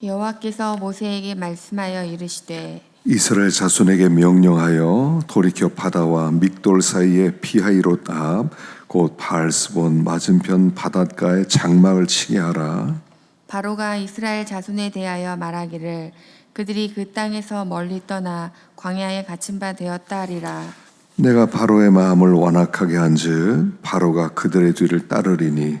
여호와께서 모세에게 말씀하여 이르시되 이스라엘 자손에게 명령하여 돌이켜 바다와 믹돌 사이의 피하이롯 앞곧 바알스본 맞은편 바닷가에 장막을 치게 하라. 바로가 이스라엘 자손에 대하여 말하기를 그들이 그 땅에서 멀리 떠나 광야에 갇힌 바 되었다 하리라 내가 바로의 마음을 완악하게 한즉 바로가 그들의 뒤를 따르리니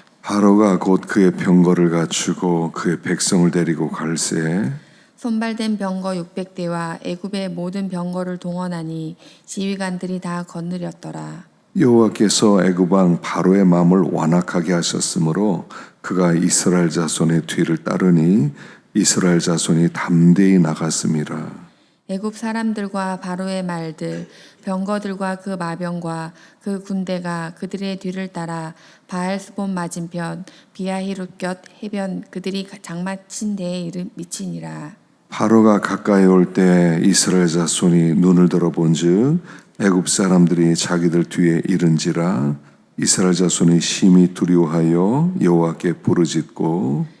바로가 곧 그의 병거를 갖추고 그의 백성을 데리고 갈새 손발된 병거 600대와 애굽의 모든 병거를 동원하니 지휘관들이 다 거느렸더라. 여호와께서 애굽 왕 바로의 마음을 완악하게 하셨으므로 그가 이스라엘 자손의 뒤를 따르니 이스라엘 자손이 담대히 나갔음이라. 애굽 사람들과 바로의 말들, 병거들과 그 마병과 그 군대가 그들의 뒤를 따라 바알스본 맞은편 비아히롯 곁 해변 그들이 장마친 데에 이르 미치니라. 바로가 가까이 올 때 이스라엘 자손이 눈을 들어본즉 애굽 사람들이 자기들 뒤에 이른지라 이스라엘 자손이 심히 두려워하여 여호와께 부르짖고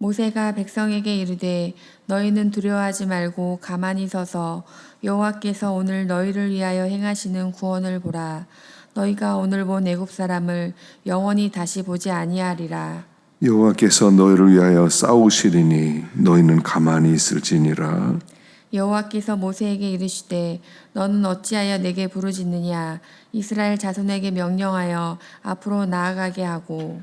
모세가 백성에게 이르되 너희는 두려워하지 말고 가만히 서서 여호와께서 오늘 너희를 위하여 행하시는 구원을 보라. 너희가 오늘 본 애굽 사람을 영원히 다시 보지 아니하리라. 여호와께서 너희를 위하여 싸우시리니 너희는 가만히 있을지니라. 여호와께서 모세에게 이르시되 너는 어찌하여 내게 부르짖느냐? 이스라엘 자손에게 명령하여 앞으로 나아가게 하고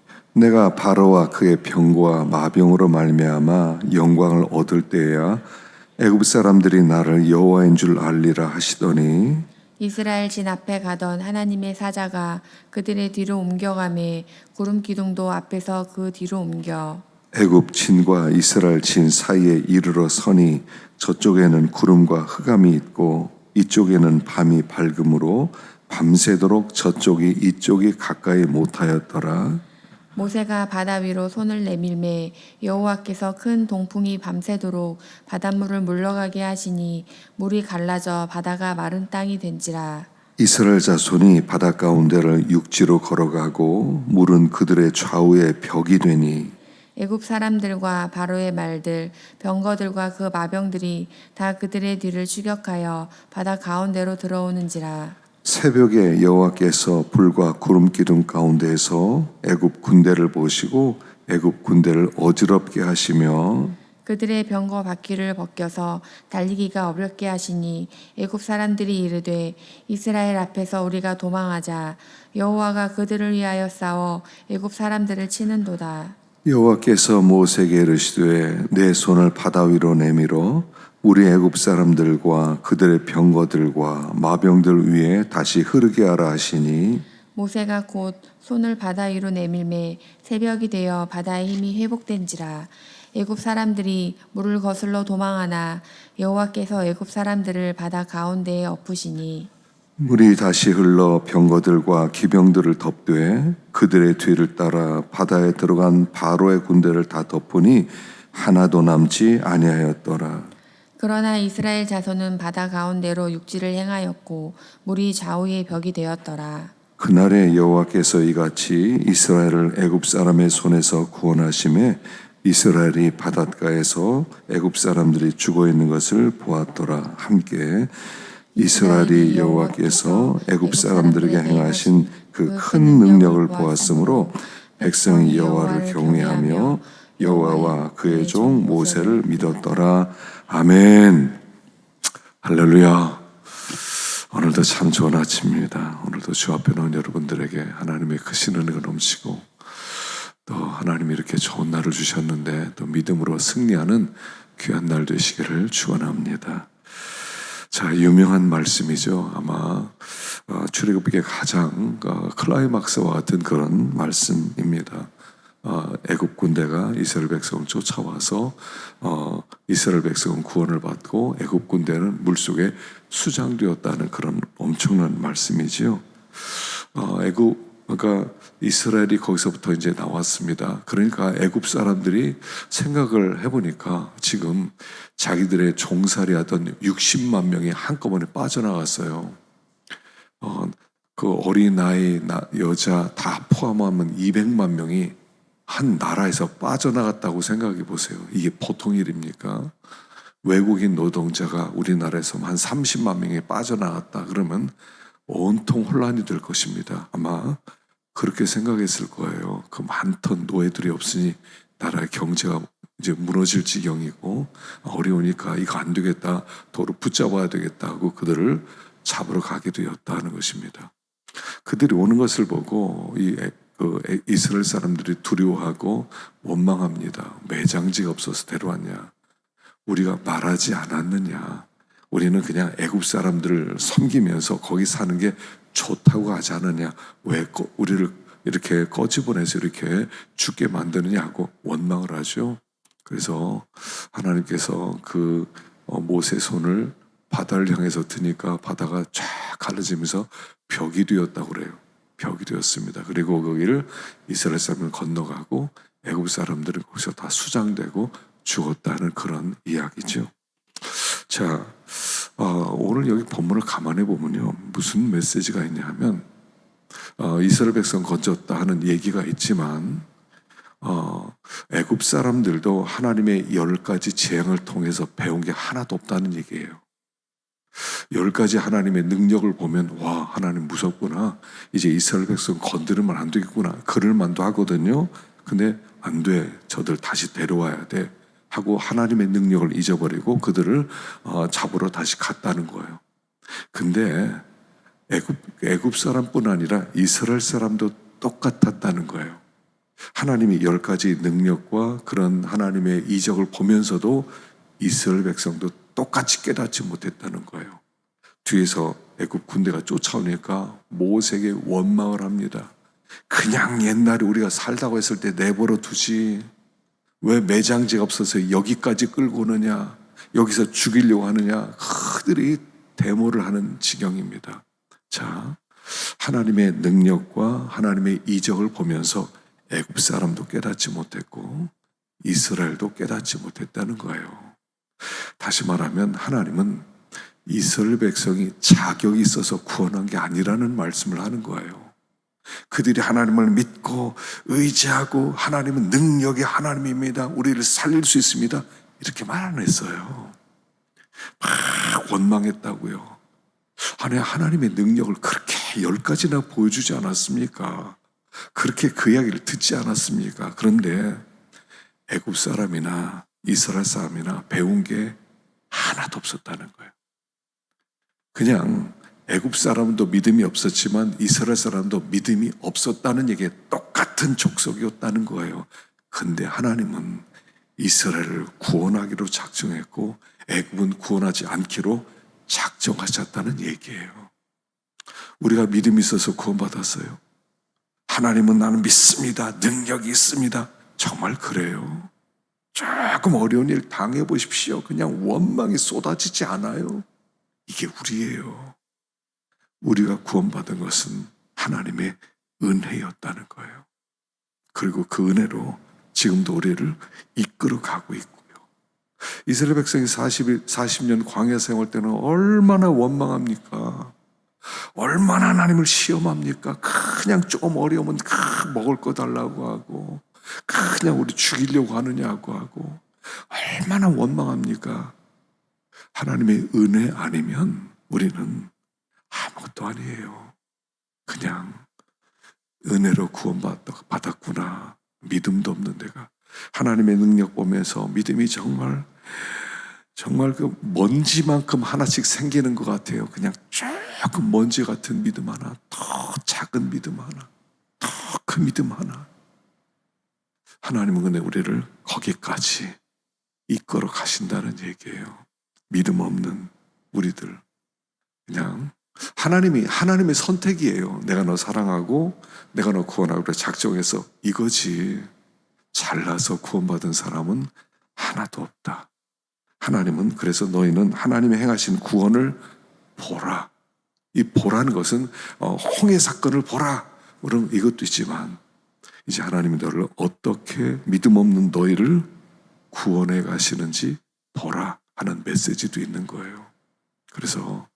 내가 바로와 그의 병과 마병으로 말미암아 영광을 얻을 때야 애굽 사람들이 나를 여호와인 줄 알리라 하시더니 이스라엘 진 앞에 가던 하나님의 사자가 그들의 뒤로 옮겨가매 구름 기둥도 앞에서 그 뒤로 옮겨 애굽 진과 이스라엘 진 사이에 이르러 서니 저쪽에는 구름과 흑암이 있고 이쪽에는 밤이 밝음으로 밤새도록 저쪽이 이쪽이 가까이 못하였더라. 모세가 바다 위로 손을 내밀매 여호와께서 큰 동풍이 밤새도록 바닷물을 물러가게 하시니 물이 갈라져 바다가 마른 땅이 된지라. 이스라엘 자손이 바다 가운데를 육지로 걸어가고 물은 그들의 좌우에 벽이 되니 애굽 사람들과 바로의 말들 병거들과 그 마병들이 다 그들의 뒤를 추격하여 바다 가운데로 들어오는지라 새벽에 여호와께서 불과 구름 기둥 가운데에서 애굽 군대를 보시고 애굽 군대를 어지럽게 하시며 그들의 병거 바퀴를 벗겨서 달리기가 어렵게 하시니 애굽 사람들이 이르되 이스라엘 앞에서 우리가 도망하자. 여호와가 그들을 위하여 싸워 애굽 사람들을 치는도다 여호와께서 모세에게 이르시되 내 손을 바다 위로 내밀어 우리 애굽 사람들과 그들의 병거들과 마병들 위에 다시 흐르게 하라 하시니 모세가 곧 손을 바다 위로 내밀매 새벽이 되어 바다의 힘이 회복된지라. 애굽 사람들이 물을 거슬러 도망하나 여호와께서 애굽 사람들을 바다 가운데에 엎으시니 물이 다시 흘러 병거들과 기병들을 덮되 그들의 뒤를 따라 바다에 들어간 바로의 군대를 다 덮으니 하나도 남지 아니하였더라. 그러나 이스라엘 자손은 바다 가운데로 육지를 행하였고 물이 좌우의 벽이 되었더라 그날에 여호와께서 이같이 이스라엘을 애굽 사람의 손에서 구원하심에 이스라엘이 바닷가에서 애굽 사람들이 죽어 있는 것을 보았더라 함께 이스라엘이 여호와께서 애굽 사람들에게 행하신 그 큰 능력을 보았으므로 백성이 여호와를 경외하며 여호와와 그의 종 모세를 믿었더라. 아멘. 할렐루야. 오늘도 참 좋은 아침입니다. 오늘도 주 앞에 놓은 여러분들에게 하나님의 크신 은혜가 넘치고 또 하나님이 이렇게 좋은 날을 주셨는데 또 믿음으로 승리하는 귀한 날 되시기를 축원합니다. 자, 유명한 말씀이죠. 아마 어, 출애굽기의 가장 어, 클라이막스와 같은 그런 말씀입니다. 어, 애굽 군대가 이스라엘 백성을 쫓아와서 어, 이스라엘 백성은 구원을 받고 애굽 군대는 물 속에 수장되었다는 그런 엄청난 말씀이지요. 어, 애굽 그러니까 이스라엘이 거기서부터 이제 나왔습니다. 그러니까 애굽 사람들이 생각을 해보니까 지금 자기들의 종살이하던 60만 명이 한꺼번에 빠져나갔어요. 어, 그 어린 아이, 나- 여자 다 포함하면 200만 명이 한 나라에서 빠져나갔다고 생각해 보세요. 이게 보통 일입니까? 외국인 노동자가 우리나라에서 한 30만 명이 빠져나갔다 그러면 온통 혼란이 될 것입니다. 아마 그렇게 생각했을 거예요. 그 많던 노예들이 없으니 나라의 경제가 이제 무너질 지경이고 어려우니까 이거 안 되겠다. 도로 붙잡아야 되겠다 하고 그들을 잡으러 가게 되었다는 것입니다. 그들이 오는 것을 보고 이 에- 그 에- 이스라엘 사람들이 두려워하고 원망합니다. 매장지가 없어서 데려왔냐? 우리가 말하지 않았느냐? 우리는 그냥 애굽 사람들을 섬기면서 거기 사는 게 좋다고 하지 않느냐? 왜 꺼- 우리를 이렇게 꺼집어내서 이렇게 죽게 만드느냐 하고 원망을 하죠. 그래서 하나님께서 그 어, 모세 손을 바다를 향해서 드니까 바다가 쫙 갈라지면서 벽이 되었다고 그래요. 벽이 되었습니다. 그리고 거기를 이스라엘 사람을 건너가고 애굽 사람들은 거기서 다 수장되고 죽었다는 그런 이야기죠. 자, 어, 오늘 여기 본문을 가만히 보면요. 무슨 메시지가 있냐 하면, 어, 이스라엘 백성 건졌다 하는 얘기가 있지만, 어, 애굽 사람들도 하나님의 열 가지 재앙을 통해서 배운 게 하나도 없다는 얘기예요. 열 가지 하나님의 능력을 보면, 와, 하나님 무섭구나. 이제 이스라엘 백성 건드리면 안 되겠구나. 그럴 만도 하거든요. 근데 안 돼. 저들 다시 데려와야 돼. 하고 하나님의 능력을 잊어버리고 그들을 어, 잡으러 다시 갔다는 거예요. 근데 애굽 애굽 사람뿐 아니라 이스라엘 사람도 똑같았다는 거예요. 하나님이 열 가지 능력과 그런 하나님의 이적을 보면서도 이스라엘 백성도 똑같이 깨닫지 못했다는 거예요. 뒤에서 애굽 군대가 쫓아오니까 모세에게 원망을 합니다. 그냥 옛날에 우리가 살다고 했을 때 내버려 두지. 왜 매장지가 없어서 여기까지 끌고 오느냐? 여기서 죽이려고 하느냐? 그들이 데모를 하는 지경입니다. 자, 하나님의 능력과 하나님의 이적을 보면서 애굽 사람도 깨닫지 못했고 이스라엘도 깨닫지 못했다는 거예요. 다시 말하면 하나님은 이스라엘 백성이 자격이 있어서 구원한 게 아니라는 말씀을 하는 거예요. 그들이 하나님을 믿고 의지하고 하나님은 능력의 하나님입니다. 우리를 살릴 수 있습니다. 이렇게 말 안 했어요. 막 원망했다고요. 아니 하나님의 능력을 그렇게 열 가지나 보여주지 않았습니까? 그렇게 그 이야기를 듣지 않았습니까? 그런데 애굽 사람이나 이스라엘 사람이나 배운 게 하나도 없었다는 거예요. 그냥 애굽 사람도 믿음이 없었지만 이스라엘 사람도 믿음이 없었다는 얘기에 똑같은 족속이었다는 거예요. 근데 하나님은 이스라엘을 구원하기로 작정했고 애굽은 구원하지 않기로 작정하셨다는 얘기예요. 우리가 믿음이 있어서 구원받았어요. 하나님은 나는 믿습니다. 능력이 있습니다. 정말 그래요. 조금 어려운 일 당해 보십시오. 그냥 원망이 쏟아지지 않아요. 이게 우리예요. 우리가 구원받은 것은 하나님의 은혜였다는 거예요. 그리고 그 은혜로 지금도 우리를 이끌어 가고 있고요. 이스라엘 백성이 40, 40년 광야 생활 때는 얼마나 원망합니까? 얼마나 하나님을 시험합니까? 그냥 조금 어려우면 그 먹을 거 달라고 하고 그냥 우리 죽이려고 하느냐고 하고 얼마나 원망합니까? 하나님의 은혜 아니면 우리는 아무것도 아니에요. 그냥 은혜로 구원받았구나. 믿음도 없는 데가. 하나님의 능력 보면서 믿음이 정말, 정말 그 먼지만큼 하나씩 생기는 것 같아요. 그냥 조금 먼지 같은 믿음 하나, 더 작은 믿음 하나, 더 큰 믿음 하나. 하나님은 근데 우리를 거기까지 이끌어 가신다는 얘기예요. 믿음 없는 우리들. 그냥 하나님이 하나님의 선택이에요. 내가 너 사랑하고 내가 너 구원하고 작정해서 이거지. 잘나서 구원받은 사람은 하나도 없다. 하나님은 그래서 너희는 하나님의 행하신 구원을 보라. 이 보라는 것은 어, 홍해 사건을 보라. 그런 이것도 있지만 이제 하나님이 너를 어떻게 믿음 없는 너희를 구원해 가시는지 보라 하는 메시지도 있는 거예요. 그래서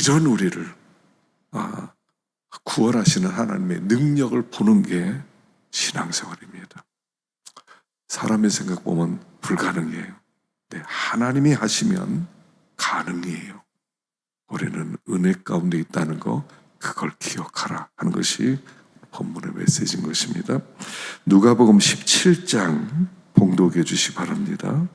이런 우리를 아, 구원하시는 하나님의 능력을 보는 게 신앙생활입니다. 사람의 생각 보면 불가능해요. 네, 하나님이 하시면 가능해요. 우리는 은혜 가운데 있다는 거 그걸 기억하라 하는 것이 본문의 메시지인 것입니다. 누가복음 17장 봉독해 주시 기 바랍니다.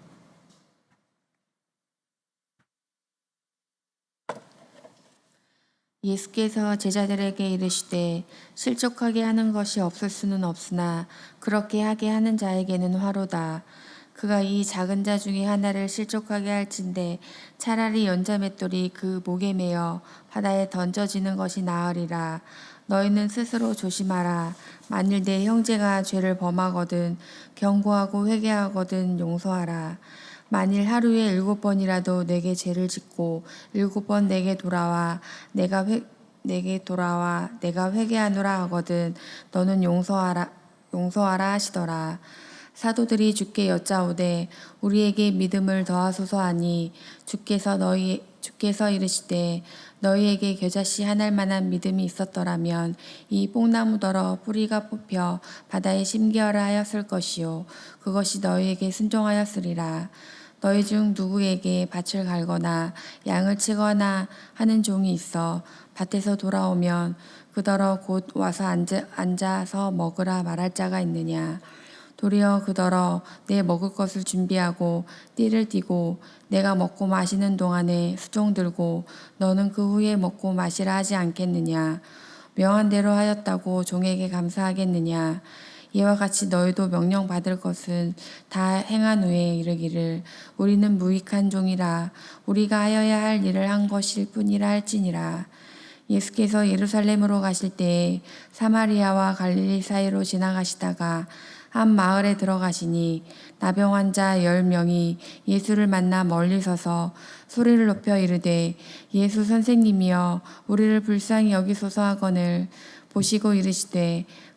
예수께서 제자들에게 이르시되 실족하게 하는 것이 없을 수는 없으나 그렇게 하게 하는 자에게는 화로다. 그가 이 작은 자 중에 하나를 실족하게 할진대 차라리 연자 맷돌이 그 목에 매어 바다에 던져지는 것이 나으리라. 너희는 스스로 조심하라. 만일 내 형제가 죄를 범하거든 경고하고 회개하거든 용서하라. 만일 하루에 일곱 번이라도 내게 죄를 짓고 일곱 번 내게 돌아와 내가 회, 내게 돌아와 내가 회개하노라 하거든 너는 용서하라 용서하라 하시더라. 사도들이 주께 여짜오되 우리에게 믿음을 더하소서 하니 주께서 너희 주께서 이르시되 너희에게 겨자씨 하나일 만한 믿음이 있었더라면 이 뽕나무더러 뿌리가 뽑혀 바다에 심기어라 하였을 것이요 그것이 너희에게 순종하였으리라 너희 중 누구에게 밭을 갈거나 양을 치거나 하는 종이 있어 밭에서 돌아오면 그더러 곧 와서 앉아, 앉아 서 먹으라 말할 자가 있느냐? 도리어 그더러 내 먹을 것을 준비하고 띠를 띠고 내가 먹고 마시는 동안에 수종 들고 너는 그 후에 먹고 마시라 하지 않겠느냐? 명한 대로 하였다고 종에게 감사하겠느냐 이와 같이 너희도 명령 받을 것은 다 행한 후에 이르기를 우리는 무익한 종이라. 우리가 하여야 할 일을 한 것일 뿐이라 할지니라. 예수께서 예루살렘으로 가실 때에 사마리아와 갈릴리 사이로 지나가시다가 한 마을에 들어가시니 나병 환자 열 명이 예수를 만나 멀리 서서 소리를 높여 이르되 예수 선생님이여 우리를 불쌍히 여기소서 하거늘 보시고 이르시되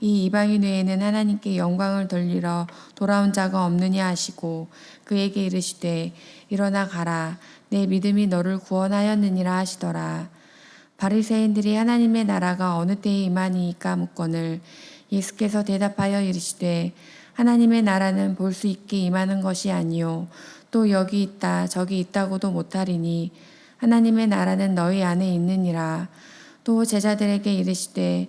이 이방인 외에는 하나님께 영광을 돌리러 돌아온 자가 없느냐 하시고 그에게 이르시되 일어나 가라. 내 믿음이 너를 구원하였느니라 하시더라. 바리새인들이 하나님의 나라가 어느 때에 임하니이까 묻거늘 예수께서 대답하여 이르시되 하나님의 나라는 볼 수 있게 임하는 것이 아니요. 또 여기 있다 저기 있다고도 못하리니 하나님의 나라는 너희 안에 있느니라. 또 제자들에게 이르시되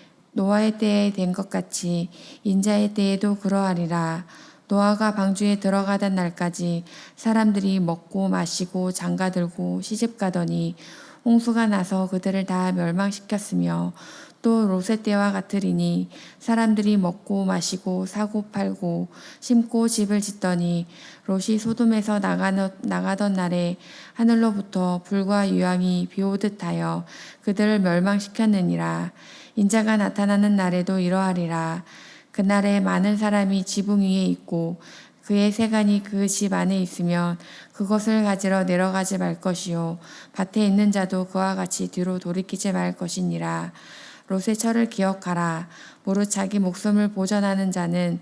노아의 때에 된 것 같이 인자의 때에도 그러하리라. 노아가 방주에 들어가던 날까지 사람들이 먹고 마시고 장가 들고 시집 가더니 홍수가 나서 그들을 다 멸망시켰으며 또 롯의 때와 같으리니 사람들이 먹고 마시고 사고 팔고 심고 집을 짓더니 롯이 소돔에서 나가던 날에 하늘로부터 불과 유황이 비오듯 하여 그들을 멸망시켰느니라 인자가 나타나는 날에도 이러하리라. 그날에 많은 사람이 지붕 위에 있고 그의 세간이 그 집 안에 있으면 그것을 가지러 내려가지 말 것이요. 밭에 있는 자도 그와 같이 뒤로 돌이키지 말 것이니라. 롯의 철을 기억하라. 무릇 자기 목숨을 보전하는 자는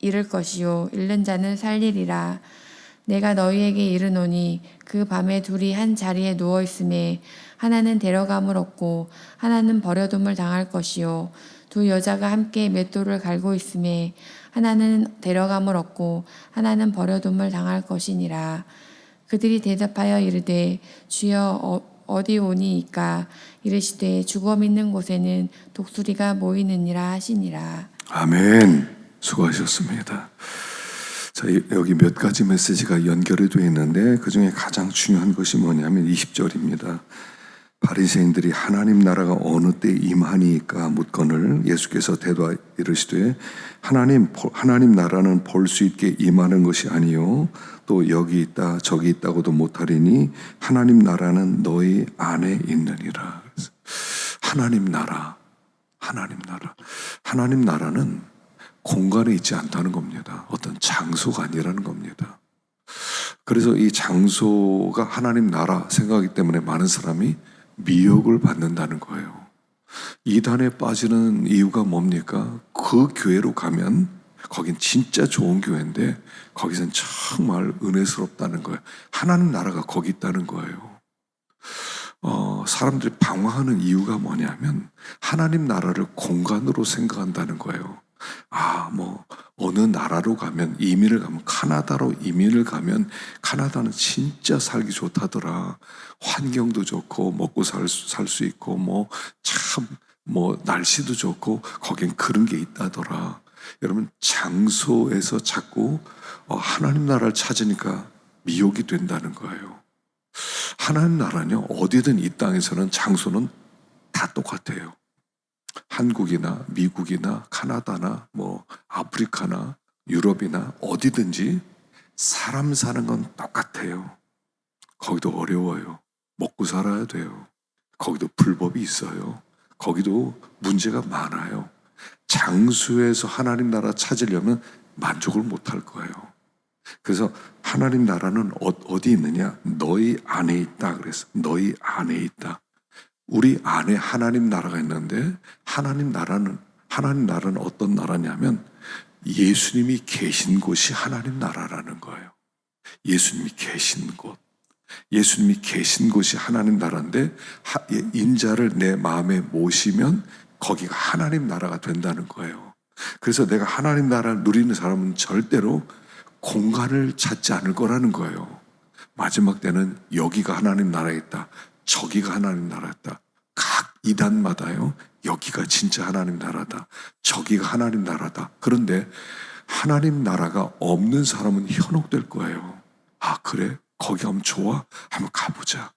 잃을 것이요. 잃는 자는 살리리라. 내가 너희에게 이르노니 그 밤에 둘이 한 자리에 누워 있음에 하나는 데려감을 얻고 하나는 버려둠을 당할 것이요 두 여자가 함께 맷돌을 갈고 있음에 하나는 데려감을 얻고 하나는 버려둠을 당할 것이니라 그들이 대답하여 이르되 주여 어, 어디 오니이까 이르시되 죽어 있는 곳에는 독수리가 모이느니라 하시니라 아멘. 수고하셨습니다. 자, 이- 여기 몇 가지 메시지가 연결이 되어 있는데 그 중에 가장 중요한 것이 뭐냐면 20절입니다. 바리새인들이 하나님 나라가 어느 때 임하니까 묻건을 예수께서 대답 이르시되 하나님 보- 하나님 나라는 볼 수 있게 임하는 것이 아니요 또 여기 있다 저기 있다고도 못하리니 하나님 나라는 너희 안에 있느니라. 하나님 나라 하나님 나라 하나님 나라는 공간에 있지 않다는 겁니다. 어떤 장소가 아니라는 겁니다. 그래서 이 장소가 하나님 나라 생각하기 때문에 많은 사람이 미혹을 받는다는 거예요. 이단에 빠지는 이유가 뭡니까? 그 교회로 가면 거긴 진짜 좋은 교회인데 거기선 정말 은혜스럽다는 거예요. 하나님 나라가 거기 있다는 거예요. 어, 사람들이 방황하는 이유가 뭐냐면 하나님 나라를 공간으로 생각한다는 거예요. 아, 뭐 어느 나라로 가면 이민을 가면 카나다로 이민을 가면 카나다는 진짜 살기 좋다더라. 환경도 좋고 먹고 살수 있고 뭐 참 뭐 날씨도 좋고 거긴 그런 게 있다더라. 여러분 장소에서 자꾸 어, 하나님 나라를 찾으니까 미혹이 된다는 거예요. 하나님 나라는요 어디든 이 땅에서는 장소는 다 똑같아요. 한국이나 미국이나 카나다나 뭐 아프리카나 유럽이나 어디든지 사람 사는 건 똑같아요. 거기도 어려워요. 먹고 살아야 돼요. 거기도 불법이 있어요. 거기도 문제가 많아요. 장수에서 하나님 나라 찾으려면 만족을 못 할 거예요. 그래서 하나님 나라는 어- 어디 있느냐? 너희 안에 있다 그래서 너희 안에 있다. 우리 안에 하나님 나라가 있는데 하나님 나라는 하나님 나라는 어떤 나라냐면 예수님이 계신 곳이 하나님 나라라는 거예요. 예수님이 계신 곳. 예수님이 계신 곳이 하나님 나라인데 하- 예, 인자를 내 마음에 모시면 거기가 하나님 나라가 된다는 거예요. 그래서 내가 하나님 나라를 누리는 사람은 절대로 공간을 찾지 않을 거라는 거예요. 마지막 때는 여기가 하나님 나라에 있다. 저기가 하나님 나라였다. 각 이단마다요. 여기가 진짜 하나님 나라다. 저기가 하나님 나라다. 그런데 하나님 나라가 없는 사람은 현혹될 거예요. 아, 그래? 거기 가면 좋아? 한번 가보자.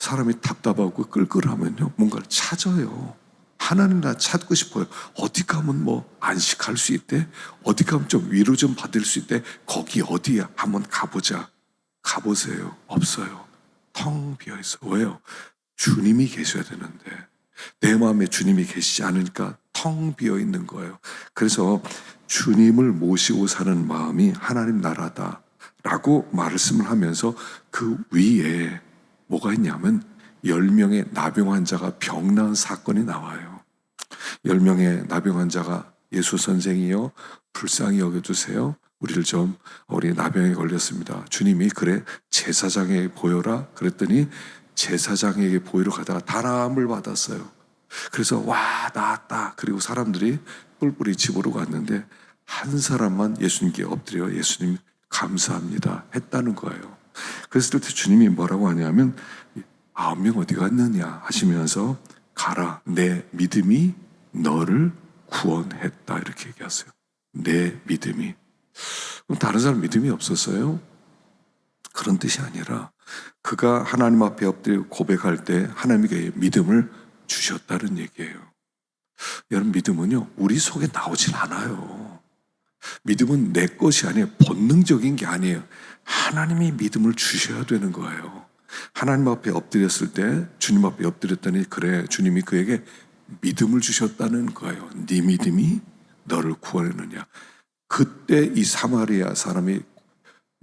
사람이 답답하고 끌끌하면요. 뭔가를 찾아요. 하나님 나라 찾고 싶어요. 어디 가면 뭐 안식할 수 있대? 어디 가면 좀 위로 좀 받을 수 있대? 거기 어디야? 한번 가보자. 가보세요. 없어요. 텅 비어 있어. 왜요? 주님이 계셔야 되는데 내 마음에 주님이 계시지 않으니까 텅 비어 있는 거예요. 그래서 주님을 모시고 사는 마음이 하나님 나라다 라고 말씀을 하면서 그 위에 뭐가 있냐면 10명의 나병 환자가 병 나은 사건이 나와요. 10명의 나병 환자가 예수 선생이요 불쌍히 여겨주세요. 우리를 좀 우리 나병에 걸렸습니다. 주님이 그래 제사장에게 보여라 그랬더니 제사장에게 보이러 가다가 다람을 받았어요. 그래서 와 나았다. 그리고 사람들이 뿔뿔이 집으로 갔는데 한 사람만 예수님께 엎드려 예수님 감사합니다 했다는 거예요. 그랬을 때 주님이 뭐라고 하냐면 아홉 명 어디 갔느냐 하시면서 가라 내 믿음이 너를 구원했다 이렇게 얘기하세요. 내 믿음이 그럼 다른 사람 믿음이 없었어요? 그런 뜻이 아니라 그가 하나님 앞에 엎드려 고백할 때 하나님께 믿음을 주셨다는 얘기예요. 여러분 믿음은요 우리 속에 나오질 않아요. 믿음은 내 것이 아니에요. 본능적인 게 아니에요. 하나님이 믿음을 주셔야 되는 거예요. 하나님 앞에 엎드렸을 때 주님 앞에 엎드렸더니 그래 주님이 그에게 믿음을 주셨다는 거예요. 네 믿음이 너를 구원했느냐. 그때 이 사마리아 사람이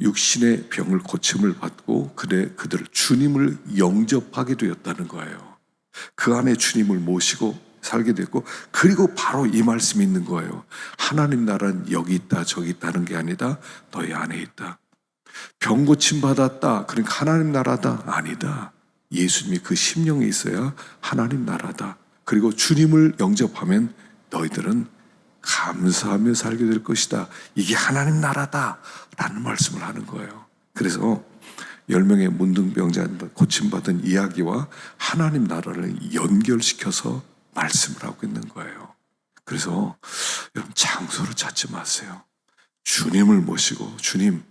육신의 병을 고침을 받고 그래 그들을 주님을 영접하게 되었다는 거예요. 그 안에 주님을 모시고 살게 됐고 그리고 바로 이 말씀이 있는 거예요. 하나님 나라는 여기 있다 저기 있다는 게 아니다. 너희 안에 있다. 병 고침 받았다. 그러니까 하나님 나라다. 아니다. 예수님이 그 심령에 있어야 하나님 나라다. 그리고 주님을 영접하면 너희들은 감사하며 살게 될 것이다. 이게 하나님 나라다. 라는 말씀을 하는 거예요. 그래서 열 명의 문둥병자 고침받은 이야기와 하나님 나라를 연결시켜서 말씀을 하고 있는 거예요. 그래서 여러분 장소를 찾지 마세요. 주님을 모시고 주님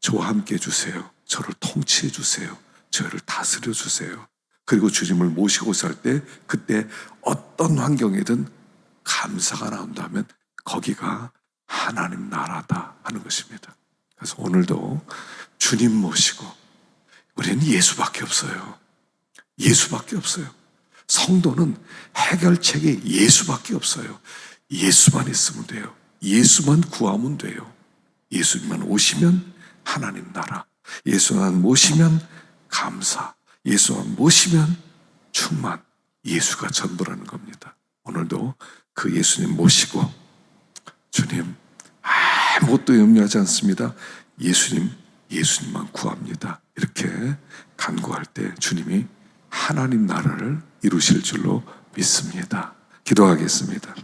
저와 함께 해주세요. 저를 통치해 주세요. 저를 다스려 주세요. 그리고 주님을 모시고 살 때 그때 어떤 환경이든 감사가 나온다면 거기가 하나님 나라다 하는 것입니다. 그래서 오늘도 주님 모시고 우리는 예수밖에 없어요. 예수밖에 없어요. 성도는 해결책이 예수밖에 없어요. 예수만 있으면 돼요. 예수만 구하면 돼요. 예수님만 오시면 하나님 나라. 예수만 모시면 감사. 예수만 모시면 충만. 예수가 전부라는 겁니다. 오늘도 그 예수님 모시고 주님 아무것도 염려하지 않습니다. 예수님, 예수님만 구합니다. 이렇게 간구할 때 주님이 하나님 나라를 이루실 줄로 믿습니다. 기도하겠습니다.